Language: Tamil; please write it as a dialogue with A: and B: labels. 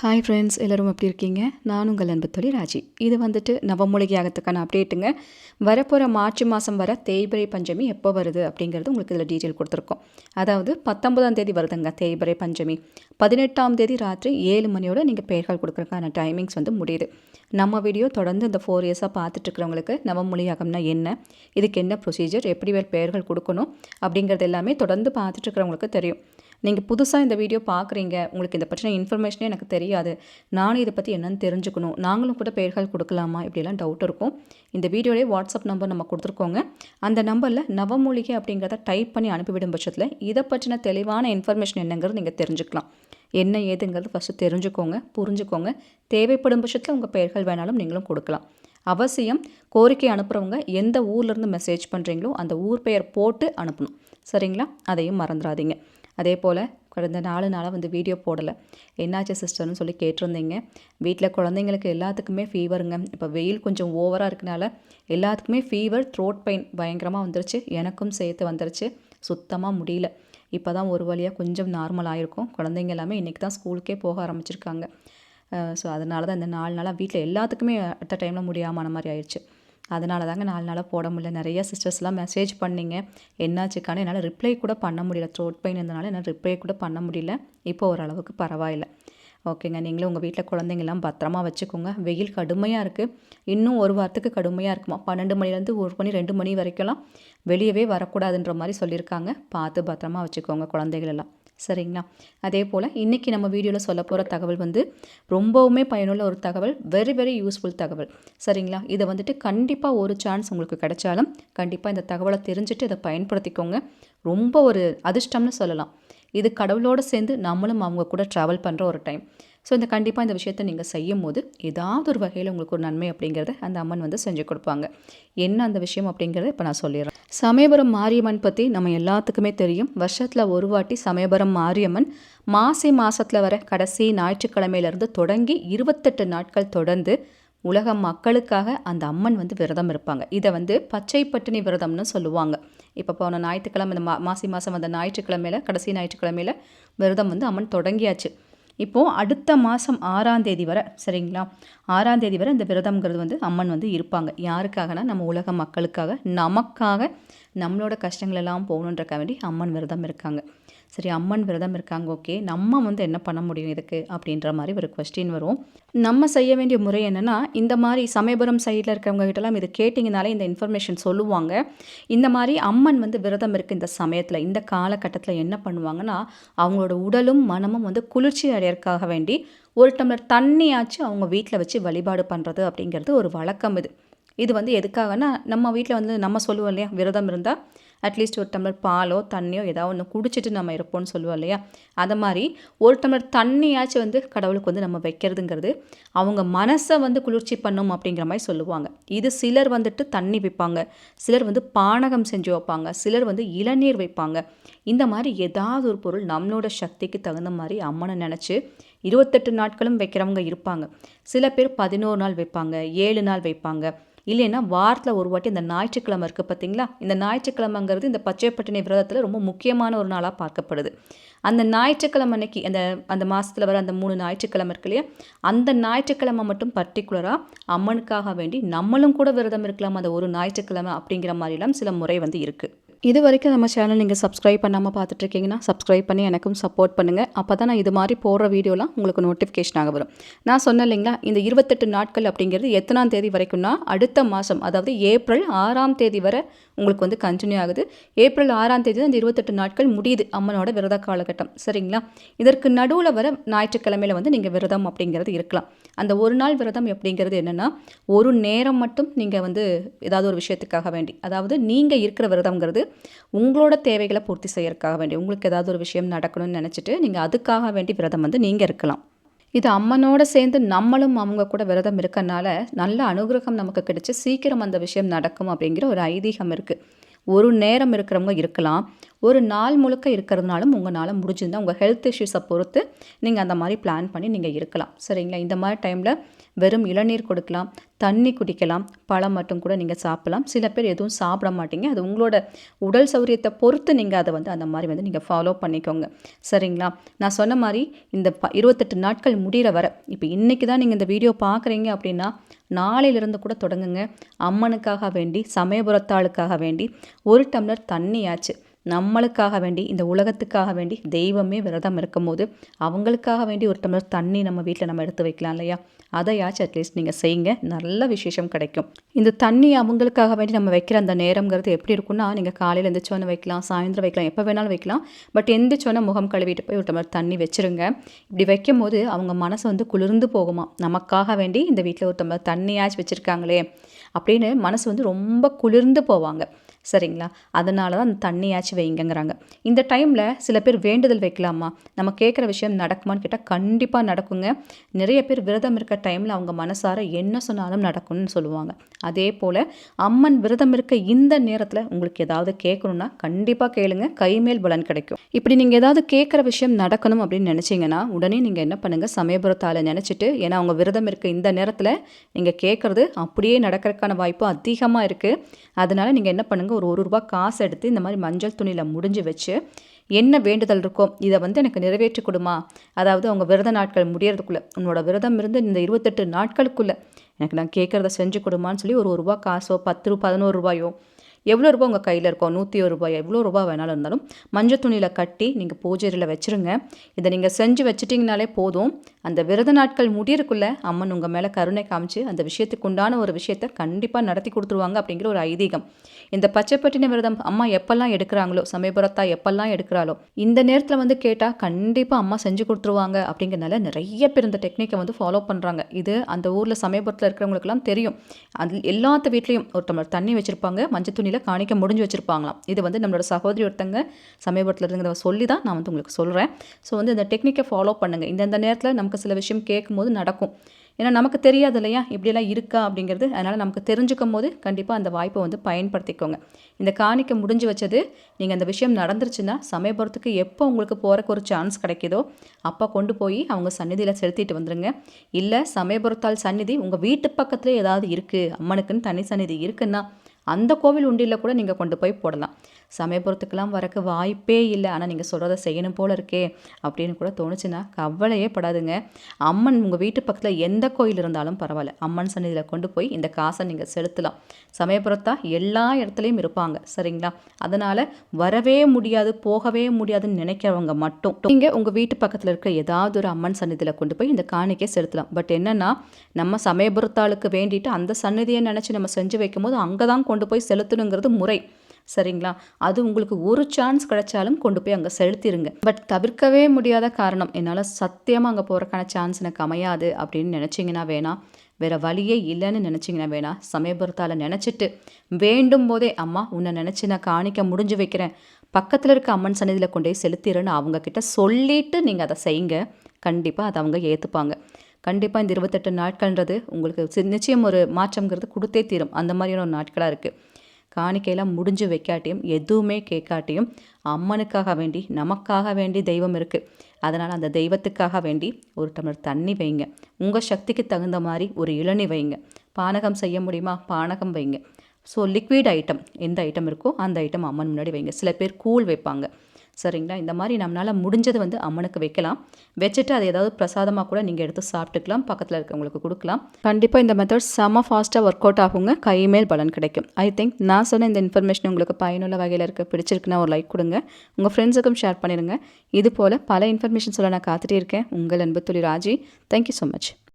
A: ஹாய் ஃப்ரெண்ட்ஸ் எல்லோரும் எப்படி இருக்கீங்க? நான் உங்கள் அன்பு தொழில் ராஜி. இது வந்துட்டு நவமூலிகையாகத்துக்கான அப்டேட்டுங்க வரப்போகிற மார்ச் மாதம் வர தேய்பிரை பஞ்சமி எப்போ வருது அப்படிங்கிறது உங்களுக்கு இதில் டீட்டெயில் கொடுத்துருக்கோம். அதாவது பத்தொன்பதாம் தேதி வருதுங்க தேய்பிரை பஞ்சமி. பதினெட்டாம் தேதி ராத்திரி ஏழு மணியோட நீங்கள் பெயர்கள் கொடுக்குறதுக்கான டைமிங்ஸ் வந்து முடியுது. நம்ம வீடியோ தொடர்ந்து இந்த ஃபோர் இயர்ஸாக பார்த்துட்ருக்கிறவங்களுக்கு நவமொழியாகம்னா என்ன? இதுக்கு என்ன ப்ரொசீஜர் எப்படி வேறு பெயர்கள் கொடுக்கணும்? அப்படிங்கிறது எல்லாமே தொடர்ந்து பார்த்துட்ருக்கிறவங்களுக்கு தெரியும். நீங்கள் புதுசாக இந்த வீடியோ பார்க்குறீங்க உங்களுக்கு இதை பற்றின இன்ஃபர்மேஷனே எனக்கு தெரியாது. நானும் இதை பற்றி என்னென்னு தெரிஞ்சுக்கணும். நாங்களும் கூட பெயர்கள் கொடுக்கலாமா? இப்படிலாம் டவுட் இருக்கும். இந்த வீடியோலேயே வாட்ஸ்அப் நம்பர் நம்ம கொடுத்துருக்கோங்க. அந்த நம்பரில் நவமூலிகை அப்படிங்கிறத டைப் பண்ணி அனுப்பிவிடும் பட்சத்தில் இதை பற்றின தெளிவான இன்ஃபர்மேஷன் என்னங்கிறது நீங்கள் தெரிஞ்சுக்கலாம். என்ன ஏதுங்கிறது ஃபஸ்ட்டு தெரிஞ்சுக்கோங்க புரிஞ்சுக்கோங்க. தேவைப்படும் பட்சத்தில் உங்கள் பெயர்கள் வேணாலும் நீங்களும் கொடுக்கலாம். அவசியம் கோரிக்கை அனுப்புகிறவங்க எந்த ஊர்லேருந்து மெசேஜ் பண்ணுறீங்களோ அந்த ஊர் பெயர் போட்டு அனுப்பணும். சரிங்களா? அதையும் மறந்துடாதீங்க. அதே போல் கடந்த நாலு நாளாக வந்து வீடியோ போடலை. என்னாச்சு சிஸ்டர்னு சொல்லி கேட்டிருந்தீங்க. வீட்டில் குழந்தைங்களுக்கு எல்லாத்துக்குமே ஃபீவருங்க இப்போ வெயில் கொஞ்சம் ஓவராக இருக்கனால எல்லாத்துக்குமே ஃபீவர் த்ரோட் பெயின் பயங்கரமாக வந்துருச்சு. எனக்கும் சேர்த்து வந்துருச்சு. சுத்தமாக முடியல. இப்போ தான் ஒரு வழியாக கொஞ்சம் நார்மல் ஆகிருக்கும் குழந்தைங்க எல்லாமே இன்றைக்கி தான் ஸ்கூலுக்கே போக ஆரம்பிச்சிருக்காங்க. ஸோ அதனால தான் இந்த நாலு நாளாக வீட்டில் எல்லாத்துக்குமே அடுத்த டைமில் முடியாமல் மாதிரி ஆயிடுச்சு அதனால தாங்க நாலு நாளாக போட முடியல. நிறைய சிஸ்டர்ஸ்லாம் மெசேஜ் பண்ணிங்க. என்னாச்சுக்கான என்னால் ரிப்ளை கூட பண்ண முடியல. த்ரோட் பெயின் இருந்தனால என்னால் ரிப்ளை கூட பண்ண முடியல. இப்போ ஓரளவுக்கு பரவாயில்ல. ஓகேங்க. நீங்களும் உங்கள் வீட்டில் குழந்தைங்கள்லாம் பத்திரமா வச்சுக்கோங்க. வெயில் கடுமையாக இருக்குது இன்னும் ஒரு வாரத்துக்கு கடுமையாக இருக்குமா? பன்னெண்டு மணிலேருந்து ஒரு மணி ரெண்டு மணி வரைக்கும்லாம் வெளியவே வரக்கூடாதுன்ற மாதிரி சொல்லியிருக்காங்க. பார்த்து பத்திரமா வச்சுக்கோங்க குழந்தைகளெல்லாம். சரிங்களா? அதே போல் இன்றைக்கி நம்ம வீடியோவில் சொல்ல போகிற தகவல் வந்து ரொம்பவுமே பயனுள்ள ஒரு தகவல் வெரி வெரி யூஸ்ஃபுல் தகவல். சரிங்களா? இதை வந்துட்டு கண்டிப்பாக ஒரு சான்ஸ் உங்களுக்கு கிடைச்சாலும் கண்டிப்பாக இந்த தகவலை தெரிஞ்சுட்டு இதை பயன்படுத்திக்கோங்க. ரொம்ப ஒரு அதிர்ஷ்டம்னு சொல்லலாம். இது கடவுளோடு சேர்ந்து நம்மளும் அவங்க கூட ட்ராவல் பண்ணுற ஒரு டைம் ஸோ இந்த கண்டிப்பாக இந்த விஷயத்தை நீங்கள் செய்யும் போது ஏதாவது ஒரு வகையில் உங்களுக்கு ஒரு நன்மை அப்படிங்கிறத அந்த அம்மன் வந்து செஞ்சு கொடுப்பாங்க. என்ன அந்த விஷயம் அப்படிங்கிறத இப்போ நான் சொல்லிடுறேன். சமயபுரம் மாரியம்மன் பற்றி நம்ம எல்லாத்துக்குமே தெரியும். வருஷத்தில் ஒரு வாட்டி சமயபுரம் மாரியம்மன் மாசி மாதத்தில் வர கடைசி ஞாயிற்றுக்கிழமையிலேருந்து தொடங்கி இருபத்தெட்டு நாட்கள் தொடர்ந்து உலக மக்களுக்காக அந்த அம்மன் வந்து விரதம் இருப்பாங்க. இதை வந்து பச்சை பட்டினி விரதம்னு சொல்லுவாங்க. இப்போ போன ஞாயிற்றுக்கிழமை இந்த மா மாசி மாதம் வந்த ஞாயிற்றுக்கிழமையில் கடைசி ஞாயிற்றுக்கிழமையில் விரதம் வந்து அம்மன் தொடங்கியாச்சு. இப்போது அடுத்த மாதம் ஆறாம் தேதி வரை சரிங்களா? ஆறாம் தேதி வரை இந்த விரதம்ங்கிறது வந்து அம்மன் வந்து இருப்பாங்க. யாருக்காகனா நம்ம உலக மக்களுக்காக நமக்காக நம்மளோட கஷ்டங்கள் எல்லாம் போகணுன்றக்காக வேண்டி அம்மன் விரதம் இருக்காங்க. சரி அம்மன் விரதம் இருக்காங்க ஓகே. நம்ம வந்து என்ன பண்ண முடியும் இதுக்கு? அப்படின்ற மாதிரி ஒரு கொஸ்டின் வரும். நம்ம செய்ய வேண்டிய முறை என்னென்னா இந்த மாதிரி சமயபுரம் சைடில் இருக்கிறவங்க கிட்டலாம் இது கேட்டிங்கனாலே இந்த இன்ஃபர்மேஷன் சொல்லுவாங்க. இந்த மாதிரி அம்மன் வந்து விரதம் இருக்குது இந்த சமயத்தில் இந்த காலகட்டத்தில் என்ன பண்ணுவாங்கன்னா அவங்களோட உடலும் மனமும் வந்து குளிர்ச்சி அடையறதுக்காக வேண்டி ஒரு டம்ளர் தண்ணியாச்சும் அவங்க வீட்டில் வச்சு வழிபாடு பண்ணுறது அப்படிங்கிறது ஒரு வழக்கம் இது. இது வந்து எதுக்காகனா நம்ம வீட்டில் வந்து நம்ம சொல்லுவோம் இல்லையா விரதம் இருந்தால் அட்லீஸ்ட் ஒரு டம்ளர் பாலோ தண்ணியோ ஏதாவது ஒன்று குடிச்சிட்டு நம்ம இருப்போம்னு சொல்லுவோம் இல்லையா? அதை மாதிரி ஒரு டம்ளர் தண்ணியாச்சும் வந்து கடவுளுக்கு வந்து நம்ம வைக்கிறதுங்கிறது அவங்க மனசை வந்து குளிர்ச்சி பண்ணும் அப்படிங்கிற மாதிரி சொல்லுவாங்க. இது சிலர் வந்துட்டு தண்ணி வைப்பாங்க சிலர் வந்து பானகம் செஞ்சு வைப்பாங்க சிலர் வந்து இளநீர் வைப்பாங்க. இந்த மாதிரி ஏதாவது ஒரு பொருள் நம்மளோட சக்திக்கு தகுந்த மாதிரி அம்மனை நினச்சி இருபத்தெட்டு நாட்களும் வைக்கிறவங்க இருப்பாங்க. சில பேர் பதினோரு நாள் வைப்பாங்க ஏழு நாள் வைப்பாங்க. இல்லைன்னா வாரத்தில் ஒரு வாட்டி இந்த ஞாயிற்றுக்கிழமை இருக்குது பார்த்தீங்களா இந்த ஞாயிற்றுக்கிழமைங்கிறது இந்த பச்சைப்பட்டினி விரதத்தில் ரொம்ப முக்கியமான ஒரு நாளாக பார்க்கப்படுது. அந்த ஞாயிற்றுக்கிழமை அன்னைக்கு அந்த அந்த மாதத்தில் வர அந்த மூணு ஞாயிற்றுக்கிழமை இருக்கு இல்லையா? அந்த ஞாயிற்றுக்கிழமை மட்டும் பர்டிகுலராக அம்மனுக்காக வேண்டி நம்மளும் கூட விரதம் இருக்கலாம். அந்த ஒரு ஞாயிற்றுக்கிழமை அப்படிங்கிற மாதிரிலாம் சில முறை வந்து இருக்குது இது வரைக்கும் நம்ம சேனல் நீங்கள் சப்ஸ்கிரைப் பண்ணாமல் பார்த்துட்ருக்கீங்கன்னா சப்ஸ்கிரைப் பண்ணி எனக்கும் சப்போர்ட் பண்ணுங்கள் அப்போ தான் நான் இது மாதிரி போடுற வீடியோலாம் உங்களுக்கு நோட்டிஃபிகேஷனாக வரும். நான் சொன்னேன் இல்லைங்களா இந்த இருபத்தெட்டு நாட்கள் அப்படிங்கிறது எத்தனாம் தேதி வரைக்கும்னா அடுத்த மாதம் அதாவது ஏப்ரல் ஆறாம் தேதி வரை உங்களுக்கு வந்து கண்டினியூ ஆகுது. ஏப்ரல் ஆறாம் தேதி தான் இந்த இருபத்தெட்டு நாட்கள் முடியுது அம்மனோட விரத காலகட்டம். சரிங்களா? இதற்கு நடுவில் வர ஞாயிற்றுக்கிழமையில் வந்து நீங்கள் விரதம் அப்படிங்கிறது இருக்கலாம். அந்த ஒரு நாள் விரதம் அப்படிங்கிறது என்னென்னா ஒரு நேரம் மட்டும் நீங்கள் வந்து ஏதாவது ஒரு விஷயத்துக்காக வேண்டி அதாவது நீங்கள் இருக்கிற விரதம்ங்கிறது உங்களோட தேவைகளை பூர்த்தி செய்யறதுக்காக வேண்டி உங்களுக்கு ஏதாவது ஒரு விஷயம் நடக்கணும்னு நினச்சிட்டு நீங்கள் அதுக்காக வேண்டி விரதம் வந்து நீங்கள் இருக்கலாம். இது அம்மனோட சேர்ந்து நம்மளும் அவங்க கூட விரதம் இருக்கனால நல்ல அனுகிரகம் நமக்கு கிடைச்சி சீக்கிரம் அந்த விஷயம் நடக்கும் அப்படிங்கிற ஒரு ஐதீகம் இருக்குது ஒரு நேரம் இருக்கிறவங்க இருக்கலாம். ஒரு நாள் முழுக்க இருக்கிறதுனாலும் உங்களால் முடிஞ்சிருந்தால் உங்கள் ஹெல்த் இஷ்யூஸை பொறுத்து நீங்கள் அந்த மாதிரி பிளான் பண்ணி நீங்கள் இருக்கலாம். சரிங்களா? இந்த மாதிரி டைமில் வெறும் இளநீர் கொடுக்கலாம் தண்ணி குடிக்கலாம் பழம் மட்டும் கூட நீங்கள் சாப்பிடலாம். சில பேர் எதுவும் சாப்பிட மாட்டீங்க. அது உங்களோட உடல் சௌரியத்தை பொறுத்து நீங்கள் அதை வந்து அந்த மாதிரி வந்து நீங்கள் ஃபாலோ பண்ணிக்கோங்க. சரிங்களா? நான் சொன்ன மாதிரி இந்த ப இருபத்தெட்டு நாட்கள் முடிகிற வர இப்போ இன்றைக்கி தான் நீங்கள் இந்த வீடியோ பார்க்குறீங்க அப்படின்னா நாளையிலிருந்து கூட தொடங்குங்க. அம்மனுக்காக வேண்டி சமயபுரத்தாளுக்காக வேண்டி ஒரு டம்ளர் தண்ணியாச்சு. நம்மளுக்காக வேண்டி இந்த உலகத்துக்காக வேண்டி தெய்வமே விரதம் இருக்கும்போது அவங்களுக்காக வேண்டி ஒரு டம்ளர் தண்ணி நம்ம வீட்டில் நம்ம எடுத்து வைக்கலாம் இல்லையா? அதையாச்சும் அட்லீஸ்ட் நீங்கள் செய்யுங்க. நல்ல விசேஷம் கிடைக்கும். இந்த தண்ணி அவங்களுக்காக வேண்டி நம்ம வைக்கிற அந்த நேரங்கிறது எப்படி இருக்குன்னா நீங்கள் காலையில் எந்திரிச்சோன்னு வைக்கலாம் சாயந்தரம் வைக்கலாம் எப்போ வேணாலும் வைக்கலாம். பட் எந்திரிச்சோன்னே முகம் கழுவிட்டு போய் ஒரு டம்ளர் தண்ணி வச்சுருங்க. இப்படி வைக்கும் போது அவங்க மனசு வந்து குளிர்ந்து போகுமா? நமக்காக வேண்டி இந்த வீட்டில் ஒரு டம்ளர் தண்ணியாச்சும் வச்சுருக்காங்களே அப்படின்னு மனசு வந்து ரொம்ப குளிர்ந்து போவாங்க. சரிங்களா? அதனால தான் அந்த தண்ணியாச்சும் வைங்கங்கிறாங்க. இந்த டைமில் சில பேர் வேண்டுதல் வைக்கலாமா? நம்ம கேட்குற விஷயம் நடக்குமான்னு கேட்டால் கண்டிப்பாக நடக்குங்க. நிறைய பேர் விரதம் இருக்க டைமில் அவங்க மனசார என்ன சொன்னாலும் நடக்கும்னு சொல்லுவாங்க. அதே போல் அம்மன் விரதம் இருக்க இந்த நேரத்தில் உங்களுக்கு ஏதாவது கேட்கணுன்னா கண்டிப்பாக கேளுங்க. கைமேல் பலன் கிடைக்கும். இப்படி நீங்கள் ஏதாவது கேட்குற விஷயம் நடக்கணும் அப்படின்னு நினச்சிங்கன்னா உடனே நீங்கள் என்ன பண்ணுங்கள் சமயபுரத்தால் நினச்சிட்டு ஏன்னா அவங்க விரதம் இருக்க இந்த நேரத்தில் நீங்கள் கேட்குறது அப்படியே நடக்கிறதுக்கான வாய்ப்பு அதிகமாக இருக்குது அதனால் நீங்கள் என்ன பண்ணுங்கள் ஒரு ஒரு ரூபா காசு எடுத்து இந்த மாதிரி மஞ்சள் துணியில் முடிஞ்சு வச்சு என்ன வேண்டுதல் இருக்கோ இதை வந்து எனக்கு நிறைவேற்றி கொடுமா? அதாவது அவங்க விரத நாட்கள் முடியறதுக்குள்ளே உன்னோட விரதம் இருந்து இந்த இருபத்தெட்டு நாட்களுக்குள்ளே எனக்கு நான் கேட்குறத செஞ்சு கொடுமான்னு சொல்லி ஒரு ஒரு ரூபா காசோ பத்து ரூ பதினோரு ரூபாயோ எவ்வளோ ரூபா உங்கள் கையில் இருக்கும் நூற்றி ஒரு ரூபாய் எவ்வளோ ரூபா வேணாலும் இருந்தாலும் மஞ்சள் துணியில் கட்டி நீங்கள் பூஜையில் வச்சுருங்க. இதை நீங்கள் செஞ்சு வச்சிட்டிங்கனாலே போதும். அந்த விரத நாட்கள் முடியறக்குள்ளே அம்மன் உங்கள் மேலே கருணை காமிச்சு அந்த விஷயத்துக்கு உண்டான ஒரு விஷயத்தை கண்டிப்பாக நடத்தி கொடுத்துருவாங்க அப்படிங்கிற ஒரு ஐதீகம். இந்த பச்சைப்பட்டின விரதம் அம்மா எப்பெல்லாம் எடுக்கிறாங்களோ சமயபுரத்தா எப்பெல்லாம் எடுக்கிறாளோ இந்த நேரத்தில் வந்து கேட்டால் கண்டிப்பாக அம்மா செஞ்சு கொடுத்துருவாங்க அப்படிங்கிறனால நிறைய பேர் இந்த டெக்னிக்கை வந்து ஃபாலோ பண்ணுறாங்க இது அந்த ஊரில் சமயபுரத்தில் இருக்கிறவங்களுக்குலாம் தெரியும். அது எல்லாத்த வீட்லேயும் ஒரு டம்ளர் தண்ணி வச்சுருப்பாங்க மஞ்சள் துணியில் காணிக்க முடிஞ்சு வச்சுருப்பாங்களாம். இது வந்து நம்மளோட சகோதரி ஒருத்தங்க சமயபுரத்தில் இருக்கிறத சொல்லி தான் நான் வந்து உங்களுக்கு சொல்கிறேன் ஸோ வந்து இந்த டெக்னிக்கை ஃபாலோ பண்ணுங்கள் இந்த நேரத்தில் நமக்கு சில விஷயம் கேட்கும்போது நடக்கும். ஏன்னா நமக்கு தெரியாது இல்லையா? இப்படியெல்லாம் இருக்கா அப்படிங்கிறது. அதனால் நமக்கு தெரிஞ்சுக்கும் போது கண்டிப்பாக அந்த வாய்ப்பை வந்து பயன்படுத்திக்கோங்க. இந்த காணிக்க முடிஞ்சு வச்சது நீங்கள் அந்த விஷயம் நடந்துருச்சுன்னா சமயபுரத்துக்கு எப்போ உங்களுக்கு போகிறக்கு ஒரு சான்ஸ் கிடைக்குதோ அப்போ கொண்டு போய் அவங்க சந்நிதியில் செலுத்திட்டு வந்துடுங்க இல்லை சமயபுரத்தால் சந்நிதி உங்கள் வீட்டு பக்கத்துலேயே ஏதாவது இருக்குது அம்மனுக்குன்னு தனி சந்நிதி இருக்குன்னா அந்த கோவில் உண்டியில் கூட நீங்கள் கொண்டு போய் போடலாம். சமயபுரத்துக்கெல்லாம் வரக்கு வாய்ப்பே இல்லை. ஆனால் நீங்கள் சொல்கிறத செய்யணும் போல் இருக்கே அப்படின்னு கூட தோணுச்சுன்னா கவலையே படாதுங்க. அம்மன் உங்கள் வீட்டு பக்கத்தில் எந்த கோயில் இருந்தாலும் பரவாயில்ல. அம்மன் சன்னிதியில் கொண்டு போய் இந்த காசை நீங்கள் செலுத்தலாம். சமயபுரத்தா எல்லா இடத்துலையும் இருப்பாங்க. சரிங்களா? அதனால் வரவே முடியாது போகவே முடியாதுன்னு நினைக்கிறவங்க மட்டும். நீங்கள் உங்கள் வீட்டு பக்கத்தில் இருக்க ஏதாவது ஒரு அம்மன் சன்னிதியில் கொண்டு போய் இந்த காணிக்கை செலுத்தலாம். பட் என்னென்னா நம்ம சமயபுரத்தாளுக்கு வேண்டிட்டு அந்த சன்னிதியை நினச்சி நம்ம செஞ்சு வைக்கும்போது அங்கே தான் கொண்டு கொண்டு போய் செலுத்தணுங்கிறது முறை. சரிங்களா? அது உங்களுக்கு ஒரு சான்ஸ் கிடைச்சாலும் கொண்டு போய் அங்கே செலுத்திடுங்க பட் தவிர்க்கவே முடியாத காரணம் என்னால் சத்தியமாக அங்கே போகிறக்கான சான்ஸ் எனக்கு அமையாது அப்படின்னு நினச்சிங்கன்னா வேணாம் வேறு வழியே இல்லைன்னு நினச்சிங்கன்னா வேணாம் சமயபுரத்தால் நினச்சிட்டு வேண்டும் போதே அம்மா உன்னை நினச்சி நான் காணிக்க முடிஞ்சு வைக்கிறேன். பக்கத்தில் இருக்க அம்மன் சன்னதியில் கொண்டு போய் செலுத்திடுன்னு அவங்கக்கிட்ட சொல்லிவிட்டு நீங்கள் அதை செய்யுங்க. கண்டிப்பாக அதை அவங்க ஏற்றுப்பாங்க கண்டிப்பாக இந்த இருபத்தெட்டு நாட்கள்ன்றது உங்களுக்கு நிச்சயம் ஒரு மாற்றங்கிறது கொடுத்தே தீரும். அந்த மாதிரியான ஒரு நாட்களாக இருக்குது காணிக்கையெல்லாம் முடிஞ்சு வைக்காட்டியும் எதுவுமே கேட்காட்டியும் அம்மனுக்காக வேண்டி நமக்காக வேண்டி தெய்வம் இருக்குது அதனால் அந்த தெய்வத்துக்காக வேண்டி ஒரு டம்ளர் தண்ணி வைங்க. உங்கள் சக்திக்கு தகுந்த மாதிரி ஒரு இளநி வைங்க. பானகம் செய்ய முடியுமா? பானகம் வைங்க. ஸோ லிக்விட் ஐட்டம் எந்த ஐட்டம் இருக்கோ அந்த ஐட்டம் அம்மன் முன்னாடி வைங்க. சில பேர் கூழ் வைப்பாங்க. சரிங்களா? இந்த மாதிரி நம்மளால் முடிஞ்சது வந்து அம்மனுக்கு வைக்கலாம். வச்சுட்டு அதை ஏதாவது பிரசாதமாக கூட நீங்கள் எடுத்து சாப்பிட்டுக்கலாம். பக்கத்தில் இருக்கவங்களுக்கு கொடுக்கலாம். கண்டிப்பாக இந்த மெத்தட் செம ஃபாஸ்ட்டாக ஒர்க் அவுட் ஆகுங்க. கைமேல் பலன் கிடைக்கும். ஐ திங்க் நான் சொன்ன இந்த இன்ஃபர்மேஷன் உங்களுக்கு பயனுள்ள வகையில் இருக்க. பிடிச்சிருக்குன்னா ஒரு லைக் கொடுங்க. உங்கள் ஃப்ரெண்ட்ஸுக்கும் ஷேர் பண்ணிடுங்க இது போல் பல இன்ஃபர்மேஷன் சொல்ல நான் காத்துட்டே இருக்கேன். உங்கள் அன்பு துளி ராஜி. Thank you so much